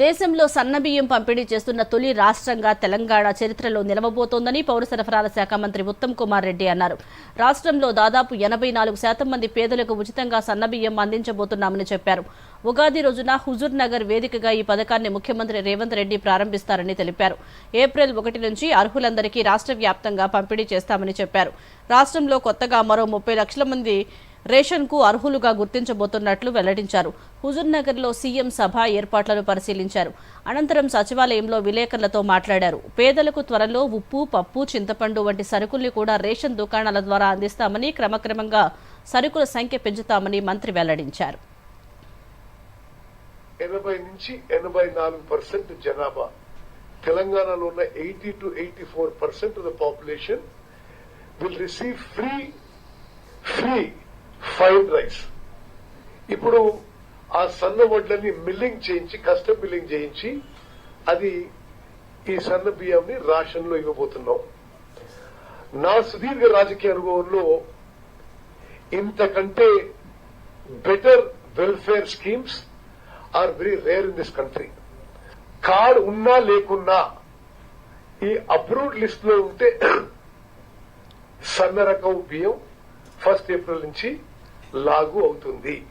దేశంలో సన్నబియ్యం పంపిణీ చేస్తున్న తొలి రాష్ట్రంగా తెలంగాణ చరిత్రలో నిలవబోతోందని పౌర సరఫరాల శాఖ మంత్రి ఉత్తమ్ కుమార్ రెడ్డి అన్నారు. రాష్ట్రంలో దాదాపు ఎనభై నాలుగు శాతం మంది పేదలకు ఉచితంగా సన్నబియ్యం అందించబోతున్నామని చెప్పారు. ఉగాది రోజున హుజూర్ నగర్ వేదికగా ఈ పథకాన్ని ముఖ్యమంత్రి రేవంత్ రెడ్డి ప్రారంభిస్తారని తెలిపారు. ఏప్రిల్ ఒకటి నుంచి అర్హులందరికీ రాష్ట్ర వ్యాప్తంగా పంపిణీ చేస్తామని చెప్పారు. రాష్ట్రంలో కొత్తగా మరో ముప్పై లక్షల మంది రేషన్కు అర్హులుగా గుర్తించబోతున్నట్లు వెల్లడించారు. హుజూర్నగర్లో సీఎం సభ ఏర్పాట్లను పరిశీలించారు. అనంతరం సచివాలయంలో విలేకరులతో మాట్లాడారు. పేదలకు త్వరలో ఉప్పు పప్పు చింతపండు వంటి సరుకుల్ని కూడా రేషన్ దుకాణాల ద్వారా అందిస్తామని క్రమక్రమంగా సరుకుల సంఖ్య పెంచుతామని మంత్రి వెల్లడించారు. ఎనభై నుంచి ఎనభై నాలుగు పర్సెంట్ జనాభా. తెలంగాణలో ఉన్న eighty two eighty four percent of the population will receive free free fine rice. ఇప్పుడు ఆ సన్న వడ్లని మిల్లింగ్ చేయించి కస్టమ్ మిల్లింగ్ చేయించి అది ఈ సన్న బియ్యంని రాషన్లో ఇవ్వబోతున్నాం. నా సుదీర్ఘ రాజకీయ అనుభవంలో ఇంతకంటే better welfare schemes are very rare in this country card ఉన్నా లేకున్నా ఈ అప్రూవ్డ్ లిస్ట్లో ఉంటే సన్న రకం బియ్యం ఫస్ట్ ఏప్రిల్ నుంచి లాగు అవుతుంది.